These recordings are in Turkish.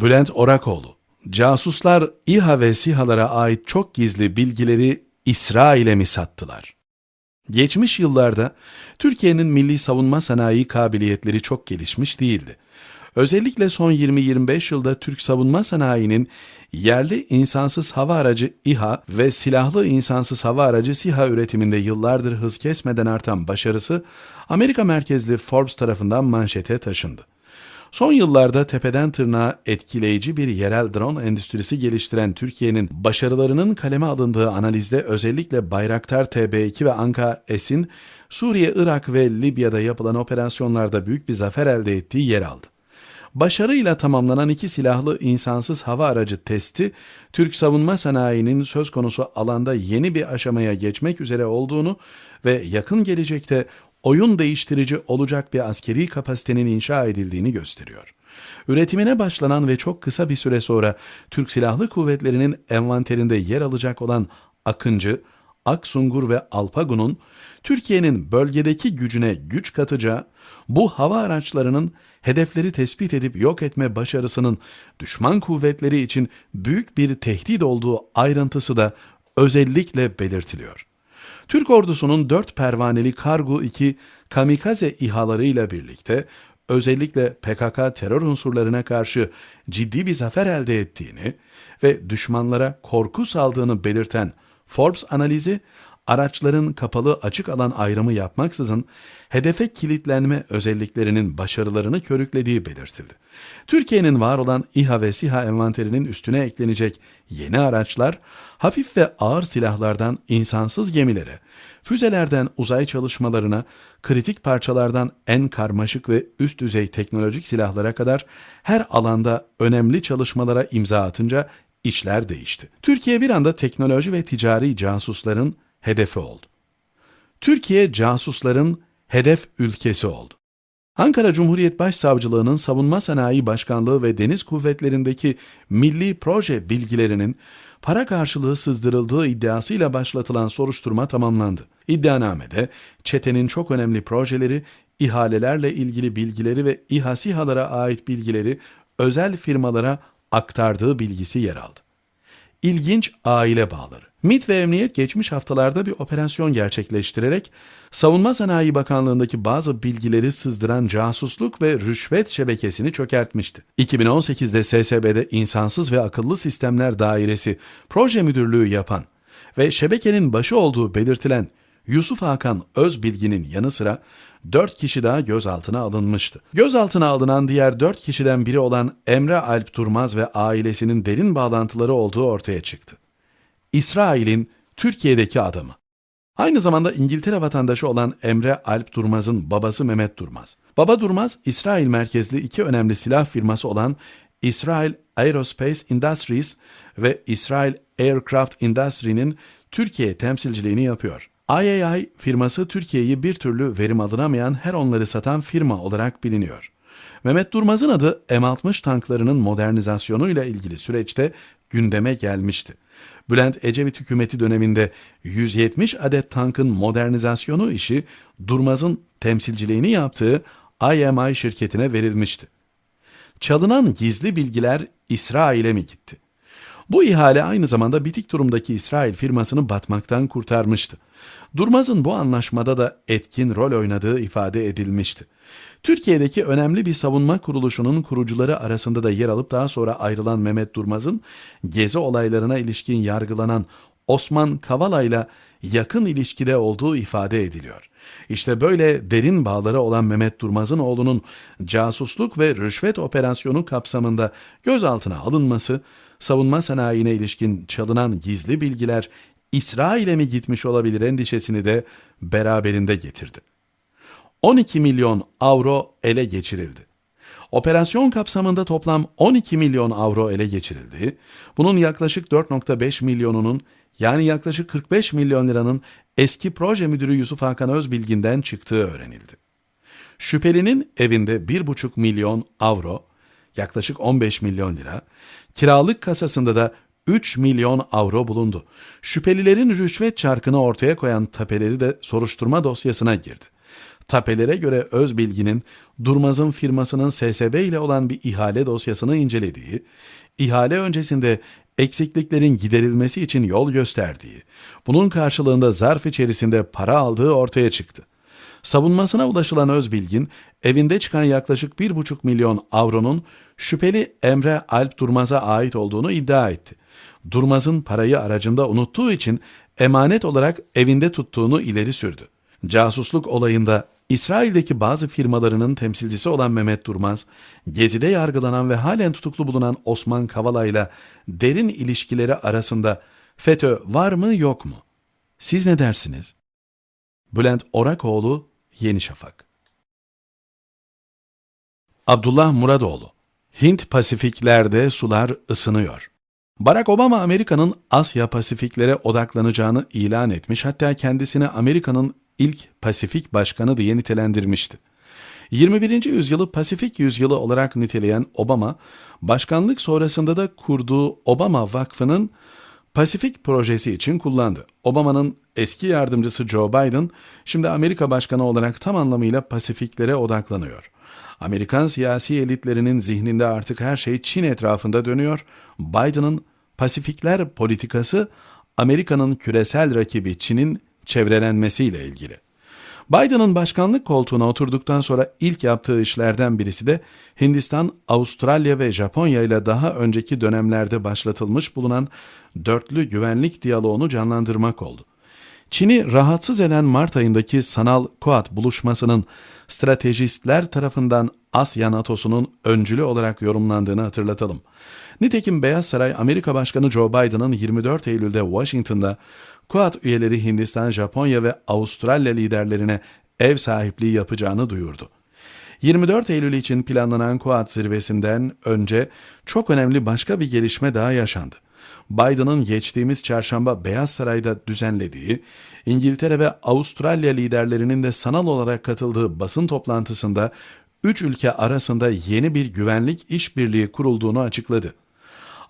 Bülent Orakoğlu, casuslar İHA ve SİHA'lara ait çok gizli bilgileri İsrail'e mi sattılar? Geçmiş yıllarda Türkiye'nin milli savunma sanayi kabiliyetleri çok gelişmiş değildi. Özellikle son 20-25 yılda Türk savunma sanayinin yerli insansız hava aracı İHA ve silahlı insansız hava aracı SİHA üretiminde yıllardır hız kesmeden artan başarısı Amerika merkezli Forbes tarafından manşete taşındı. Son yıllarda tepeden tırnağa etkileyici bir yerel drone endüstrisi geliştiren Türkiye'nin başarılarının kaleme alındığı analizde özellikle Bayraktar TB2 ve Anka S'in Suriye, Irak ve Libya'da yapılan operasyonlarda büyük bir zafer elde ettiği yer aldı. Başarıyla tamamlanan iki silahlı insansız hava aracı testi, Türk savunma sanayinin söz konusu alanda yeni bir aşamaya geçmek üzere olduğunu ve yakın gelecekte oyun değiştirici olacak bir askeri kapasitenin inşa edildiğini gösteriyor. Üretimine başlanan ve çok kısa bir süre sonra Türk Silahlı Kuvvetleri'nin envanterinde yer alacak olan Akıncı, Aksungur ve Alpagun'un Türkiye'nin bölgedeki gücüne güç katacağı, bu hava araçlarının hedefleri tespit edip yok etme başarısının düşman kuvvetleri için büyük bir tehdit olduğu ayrıntısı da özellikle belirtiliyor. Türk ordusunun 4 pervaneli Kargo 2 kamikaze İHA'larıyla birlikte özellikle PKK terör unsurlarına karşı ciddi bir zafer elde ettiğini ve düşmanlara korku saldığını belirten Forbes analizi araçların kapalı açık alan ayrımı yapmaksızın hedefe kilitlenme özelliklerinin başarılarını körüklediği belirtildi. Türkiye'nin var olan İHA ve SİHA envanterinin üstüne eklenecek yeni araçlar, hafif ve ağır silahlardan insansız gemilere, füzelerden uzay çalışmalarına, kritik parçalardan en karmaşık ve üst düzey teknolojik silahlara kadar her alanda önemli çalışmalara imza atınca işler değişti. Türkiye bir anda teknoloji ve ticari casusların hedefi oldu. Türkiye casusların hedef ülkesi oldu. Ankara Cumhuriyet Başsavcılığı'nın Savunma Sanayi Başkanlığı ve Deniz Kuvvetleri'ndeki milli proje bilgilerinin para karşılığı sızdırıldığı iddiasıyla başlatılan soruşturma tamamlandı. İddianamede çetenin çok önemli projeleri, ihalelerle ilgili bilgileri ve İHA SİHA'lara ait bilgileri özel firmalara aktardığı bilgisi yer aldı. İlginç aile bağları. MİT ve Emniyet geçmiş haftalarda bir operasyon gerçekleştirerek Savunma Sanayi Bakanlığı'ndaki bazı bilgileri sızdıran casusluk ve rüşvet şebekesini çökertmişti. 2018'de SSB'de İnsansız ve Akıllı Sistemler Dairesi proje müdürlüğü yapan ve şebekenin başı olduğu belirtilen Yusuf Hakan Özbilgi'nin yanı sıra 4 kişi daha gözaltına alınmıştı. Gözaltına alınan diğer 4 kişiden biri olan Emre Alp Durmaz ve ailesinin derin bağlantıları olduğu ortaya çıktı. İsrail'in Türkiye'deki adamı. Aynı zamanda İngiltere vatandaşı olan Emre Alp Durmaz'ın babası Mehmet Durmaz. Baba Durmaz, İsrail merkezli iki önemli silah firması olan Israel Aerospace Industries ve Israel Aircraft Industry'nin Türkiye temsilciliğini yapıyor. IAI firması Türkiye'yi bir türlü verim alınamayan her onları satan firma olarak biliniyor. Mehmet Durmaz'ın adı M60 tanklarının modernizasyonuyla ilgili süreçte gündeme gelmişti. Bülent Ecevit hükümeti döneminde 170 adet tankın modernizasyonu işi Durmaz'ın temsilciliğini yaptığı IMI şirketine verilmişti. Çalınan gizli bilgiler İsrail'e mi gitti? Bu ihale aynı zamanda bitik durumdaki İsrail firmasını batmaktan kurtarmıştı. Durmaz'ın bu anlaşmada da etkin rol oynadığı ifade edilmişti. Türkiye'deki önemli bir savunma kuruluşunun kurucuları arasında da yer alıp daha sonra ayrılan Mehmet Durmaz'ın gezi olaylarına ilişkin yargılanan Osman Kavala'yla yakın ilişkide olduğu ifade ediliyor. İşte böyle derin bağları olan Mehmet Durmaz'ın oğlunun casusluk ve rüşvet operasyonu kapsamında gözaltına alınması, savunma sanayine ilişkin çalınan gizli bilgiler İsrail'e mi gitmiş olabilir endişesini de beraberinde getirdi. 12 milyon avro ele geçirildi. Operasyon kapsamında toplam 12 milyon avro ele geçirildi. Bunun yaklaşık 4.5 milyonunun yani yaklaşık 45 milyon liranın eski proje müdürü Yusuf Hakan Özbilgin'den çıktığı öğrenildi. Şüphelinin evinde 1,5 milyon avro, yaklaşık 15 milyon lira, kiralık kasasında da 3 milyon avro bulundu. Şüphelilerin rüşvet çarkını ortaya koyan tapeleri de soruşturma dosyasına girdi. Tapelere göre Özbilgi'nin Durmaz'ın firmasının SSB ile olan bir ihale dosyasını incelediği, ihale öncesinde eksikliklerin giderilmesi için yol gösterdiği, bunun karşılığında zarf içerisinde para aldığı ortaya çıktı. Savunmasına ulaşılan Özbilgin, evinde çıkan yaklaşık 1,5 milyon avronun şüpheli Emre Alp Durmaz'a ait olduğunu iddia etti. Durmaz'ın parayı aracında unuttuğu için emanet olarak evinde tuttuğunu ileri sürdü. Casusluk olayında İsrail'deki bazı firmalarının temsilcisi olan Mehmet Durmaz, Gezi'de yargılanan ve halen tutuklu bulunan Osman Kavala ile derin ilişkileri arasında FETÖ var mı yok mu? Siz ne dersiniz? Bülent Orakoğlu, Yeni Şafak Abdullah Muradoğlu Hint Pasifiklerde sular ısınıyor. Barack Obama Amerika'nın Asya Pasifiklere odaklanacağını ilan etmiş hatta kendisini Amerika'nın ilk Pasifik başkanı diye nitelendirmişti. 21. yüzyılı Pasifik yüzyılı olarak niteleyen Obama, başkanlık sonrasında da kurduğu Obama Vakfı'nın Pasifik projesi için kullandı. Obama'nın eski yardımcısı Joe Biden, şimdi Amerika Başkanı olarak tam anlamıyla Pasifiklere odaklanıyor. Amerikan siyasi elitlerinin zihninde artık her şey Çin etrafında dönüyor. Biden'ın Pasifikler politikası Amerika'nın küresel rakibi Çin'in çevrelenmesiyle ilgili. Biden'ın başkanlık koltuğuna oturduktan sonra ilk yaptığı işlerden birisi de Hindistan, Avustralya ve Japonya ile daha önceki dönemlerde başlatılmış bulunan dörtlü güvenlik diyaloğunu canlandırmak oldu. Çin'i rahatsız eden Mart ayındaki sanal Kuat buluşmasının stratejistler tarafından Asya NATO'sunun öncülü olarak yorumlandığını hatırlatalım. Nitekim Beyaz Saray Amerika Başkanı Joe Biden'ın 24 Eylül'de Washington'da Kuat üyeleri Hindistan, Japonya ve Avustralya liderlerine ev sahipliği yapacağını duyurdu. 24 Eylül için planlanan Kuat zirvesinden önce çok önemli başka bir gelişme daha yaşandı. Biden'ın geçtiğimiz çarşamba Beyaz Saray'da düzenlediği, İngiltere ve Avustralya liderlerinin de sanal olarak katıldığı basın toplantısında üç ülke arasında yeni bir güvenlik işbirliği kurulduğunu açıkladı.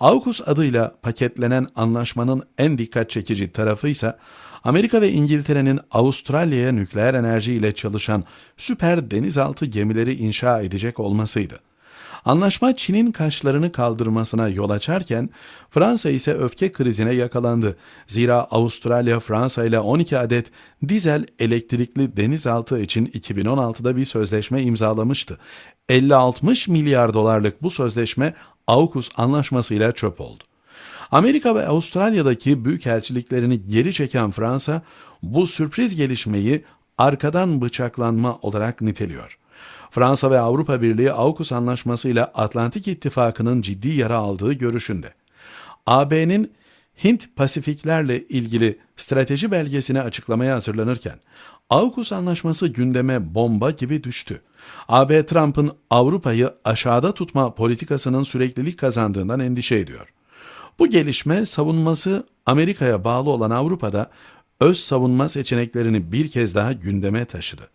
AUKUS adıyla paketlenen anlaşmanın en dikkat çekici tarafı ise Amerika ve İngiltere'nin Avustralya'ya nükleer enerji ile çalışan süper denizaltı gemileri inşa edecek olmasıydı. Anlaşma Çin'in kaşlarını kaldırmasına yol açarken Fransa ise öfke krizine yakalandı. Zira Avustralya Fransa ile 12 adet dizel elektrikli denizaltı için 2016'da bir sözleşme imzalamıştı. 50-60 milyar dolarlık bu sözleşme AUKUS anlaşmasıyla çöp oldu. Amerika ve Avustralya'daki büyükelçiliklerini geri çeken Fransa bu sürpriz gelişmeyi arkadan bıçaklanma olarak niteliyor. Fransa ve Avrupa Birliği AUKUS anlaşmasıyla Atlantik İttifakı'nın ciddi yara aldığı görüşünde. AB'nin Hint Pasifiklerle ilgili strateji belgesini açıklamaya hazırlanırken AUKUS anlaşması gündeme bomba gibi düştü. AB Trump'ın Avrupa'yı aşağıda tutma politikasının süreklilik kazandığından endişe ediyor. Bu gelişme savunması Amerika'ya bağlı olan Avrupa'da öz savunma seçeneklerini bir kez daha gündeme taşıdı.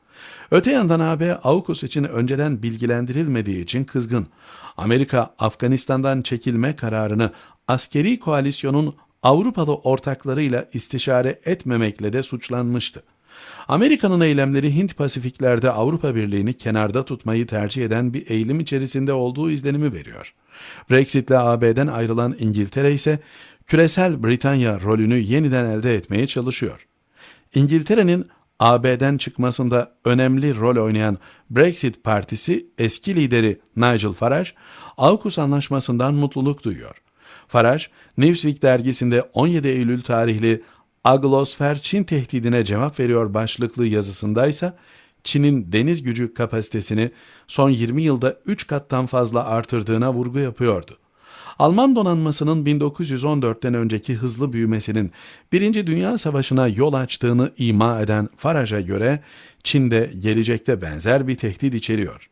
Öte yandan AB AUKUS için önceden bilgilendirilmediği için kızgın. Amerika Afganistan'dan çekilme kararını askeri koalisyonun Avrupalı ortaklarıyla istişare etmemekle de suçlanmıştı. Amerika'nın eylemleri Hint Pasifiklerde Avrupa Birliği'ni kenarda tutmayı tercih eden bir eğilim içerisinde olduğu izlenimi veriyor. Brexit'le AB'den ayrılan İngiltere ise küresel Britanya rolünü yeniden elde etmeye çalışıyor. İngiltere'nin AB'den çıkmasında önemli rol oynayan Brexit Partisi eski lideri Nigel Farage, AUKUS anlaşmasından mutluluk duyuyor. Farage, Newsweek dergisinde 17 Eylül tarihli Aglosfer Çin tehdidine cevap veriyor başlıklı yazısındaysa Çin'in deniz gücü kapasitesini son 20 yılda 3 kattan fazla artırdığına vurgu yapıyordu. Alman donanmasının 1914'ten önceki hızlı büyümesinin Birinci Dünya Savaşı'na yol açtığını ima eden Farage'a göre Çin'de gelecekte benzer bir tehdit içeriyor.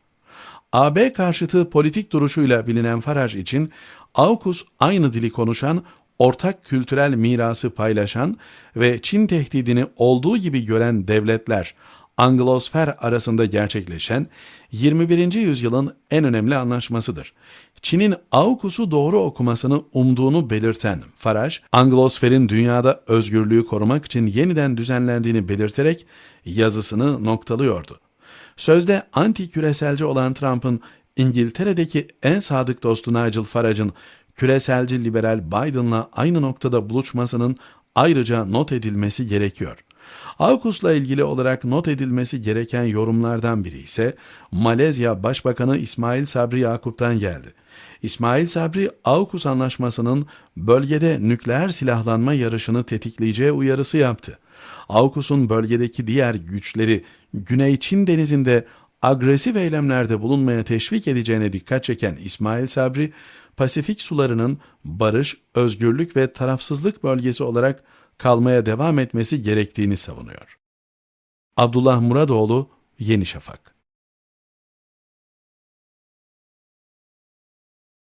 AB karşıtı politik duruşuyla bilinen Farage için AUKUS aynı dili konuşan, ortak kültürel mirası paylaşan ve Çin tehdidini olduğu gibi gören devletler Anglosfer arasında gerçekleşen 21. yüzyılın en önemli anlaşmasıdır. Çin'in AUKUS'u doğru okumasını umduğunu belirten Farage, Anglosfer'in dünyada özgürlüğü korumak için yeniden düzenlendiğini belirterek yazısını noktalıyordu. Sözde anti küreselci olan Trump'ın İngiltere'deki en sadık dostu Nigel Farage'ın küreselci liberal Biden'la aynı noktada buluşmasının ayrıca not edilmesi gerekiyor. AUKUS'la ilgili olarak not edilmesi gereken yorumlardan biri ise Malezya Başbakanı İsmail Sabri Yakup'tan geldi. İsmail Sabri, AUKUS anlaşmasının bölgede nükleer silahlanma yarışını tetikleyeceği uyarısı yaptı. AUKUS'un bölgedeki diğer güçleri Güney Çin denizinde agresif eylemlerde bulunmaya teşvik edeceğine dikkat çeken İsmail Sabri, Pasifik sularının barış, özgürlük ve tarafsızlık bölgesi olarak kalmaya devam etmesi gerektiğini savunuyor. Abdullah Muradoğlu, Yeni Şafak